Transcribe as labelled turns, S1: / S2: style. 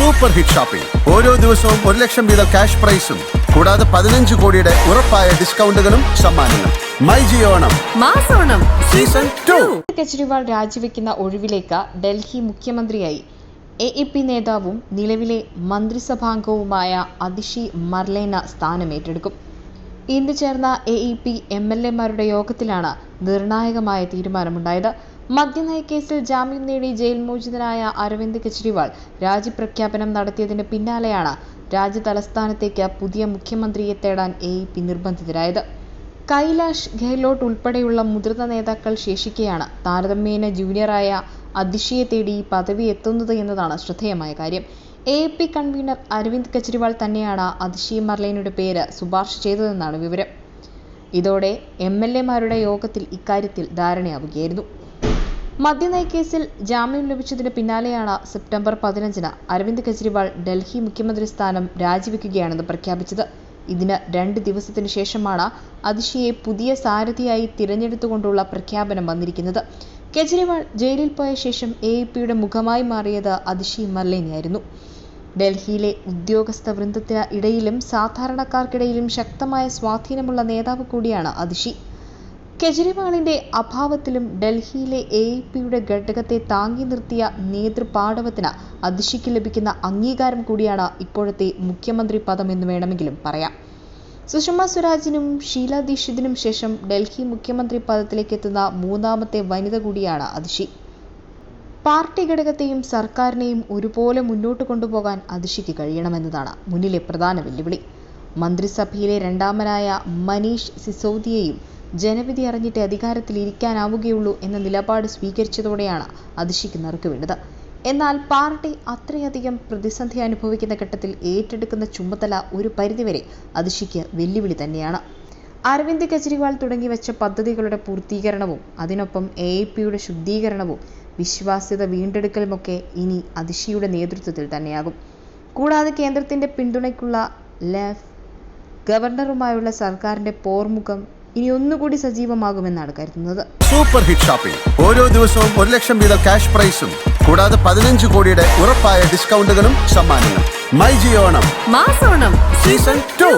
S1: Super hit shopping ഓരോ ദിവസവും ഒരു ലക്ഷം വീതം ക്യാഷ് പ്രൈസും കൂടാതെ പതിനഞ്ച് കോടിയുടെ ഉറപ്പായ ഡിസ്കൗണ്ടുകളും സമ്മാനങ്ങളും. മൈ ജിയോണം
S2: മാസോണം
S1: സീസൺ ടു.
S3: കെജ്രിവാൾ രാജിവെക്കുന്ന ഒഴിവിലേക്ക് ഡൽഹി മുഖ്യമന്ത്രിയായി. എ ഇ പി നേതാവും നിലവിലെ മന്ത്രിസഭാംഗവുമായ അതിഷി മർലേന സ്ഥാനമേറ്റെടുക്കും. ഇന്ന് ചേർന്ന A E P M L എമാരുടെ യോഗത്തിലാണ് നിർണായകമായ തീരുമാനമുണ്ടായത്. മദ്യനയക്കേസിൽ ജാമ്യം നേടി ജയിൽ മോചിതനായ അരവിന്ദ് കെജ്രിവാൾ. രാജിപ്രഖ്യാപനം നടത്തിയതിന് പിന്നാലെയാണ് രാജ്യ തലസ്ഥാനത്തേക്ക് പുതിയ മുഖ്യമന്ത്രിയെ തേടാൻ എ ഇ പി നിർബന്ധിതരായത്. കൈലാഷ് ഗെഹ്ലോട്ട് ഉൾപ്പെടെയുള്ള മുതിർന്ന നേതാക്കൾ ശേഷിക്കെയാണ് താരതമ്യേന ജൂനിയറായ അതിഷിയെ തേടി ഈ പദവി എത്തുന്നത് എന്നതാണ് ശ്രദ്ധേയമായ കാര്യം. A P convenor Arvind Kejriwal തന്നെയാണ് അതിഷി മർലൈനയുടെ പേര് ശുപാർശ ചെയ്തതെന്നാണ് വിവരം. ഇതോടെ എം എൽ എമാരുടെ യോഗത്തിൽ ഇക്കാര്യത്തിൽ ധാരണയാവുകയായിരുന്നു. മദ്യനയക്കേസിൽ ജാമ്യം ലഭിച്ചതിന് പിന്നാലെയാണ് സെപ്റ്റംബർ പതിനഞ്ചിന് അരവിന്ദ് കെജ്രിവാൾ ഡൽഹി മുഖ്യമന്ത്രി സ്ഥാനം രാജിവെക്കുകയാണെന്ന് പ്രഖ്യാപിച്ചത്. ഇതിന് രണ്ട് ദിവസത്തിന് ശേഷമാണ് അതിഷിയെ പുതിയ സാരഥിയായി തിരഞ്ഞെടുത്തുകൊണ്ടുള്ള പ്രഖ്യാപനം വന്നിരിക്കുന്നത്. കെജ്രിവാൾ ജയിലിൽ പോയ ശേഷം എ പിയുടെ മുഖമായി മാറിയത് അതിഷി മർലേനയായിരുന്നു ഡൽഹിയിലെ ഉദ്യോഗസ്ഥ വൃന്ദത്തിന് ഇടയിലും സാധാരണക്കാർക്കിടയിലും ശക്തമായ സ്വാധീനമുള്ള നേതാവ് കൂടിയാണ് അതിഷി കെജ്രിവാളിന്റെ അഭാവത്തിലും ഡൽഹിയിലെ എ പിയുടെ ഘടകത്തെ താങ്ങി നിർത്തിയ നേതൃപാടവത്തിന് അതിശയ്ക്ക് ലഭിക്കുന്ന അംഗീകാരം കൂടിയാണ് ഇപ്പോഴത്തെ മുഖ്യമന്ത്രി പദം എന്ന് വേണമെങ്കിലും പറയാം. സുഷമ സ്വരാജിനും ഷീല ദീക്ഷിതിനും ശേഷം ഡൽഹി മുഖ്യമന്ത്രി പദത്തിലേക്ക് എത്തുന്ന മൂന്നാമത്തെ വനിത കൂടിയാണ് അതിഷി പാർട്ടി ഘടകത്തെയും സർക്കാരിനെയും ഒരുപോലെ മുന്നോട്ട് കൊണ്ടുപോകാൻ അതിഷിക്ക് കഴിയണമെന്നതാണ് മുന്നിലെ പ്രധാന വെല്ലുവിളി. മന്ത്രിസഭയിലെ രണ്ടാമനായ മനീഷ് സിസോദിയയും ജനവിധി അറിഞ്ഞിട്ട് അധികാരത്തിൽ ഇരിക്കാനാവുകയുള്ളൂ എന്ന നിലപാട് സ്വീകരിച്ചതോടെയാണ് അതിഷിക്ക് നറുക്ക് വീണത് എന്നാൽ പാർട്ടി അത്രയധികം പ്രതിസന്ധി അനുഭവിക്കുന്ന ഘട്ടത്തിൽ ഏറ്റെടുക്കുന്ന ചുമതല ഒരു പരിധിവരെ അതിശിക്ക് വെല്ലുവിളി തന്നെയാണ്. അരവിന്ദ് കെജ്രിവാൾ തുടങ്ങി വെച്ച പദ്ധതികളുടെ പൂർത്തീകരണവും അതിനൊപ്പം എ പിയുടെ ശുദ്ധീകരണവും വിശ്വാസ്യത വീണ്ടെടുക്കലുമൊക്കെ ഇനി അതിശിയുടെ നേതൃത്വത്തിൽ തന്നെയാകും. കൂടാതെ കേന്ദ്രത്തിന്റെ പിന്തുണയ്ക്കുള്ള ലെഫ് ഗവർണറുമായുള്ള സർക്കാരിന്റെ പോർമുഖം ഇനി ഒന്നുകൂടി സജീവമാകുമെന്നാണ് കരുതുന്നത്.
S1: സൂപ്പർ ഹിറ്റ് ഷോപ്പിംഗ് ഓരോ ദിവസവും ഒരു ലക്ഷം വീതം ക്യാഷ് പ്രൈസും കൂടാതെ പതിനഞ്ച് കോടിയുടെ ഉറപ്പായ ഡിസ്കൗണ്ടുകളും സമ്മാനങ്ങളും. മൈ ജിയോണം
S2: മാസോണം.
S1: Season two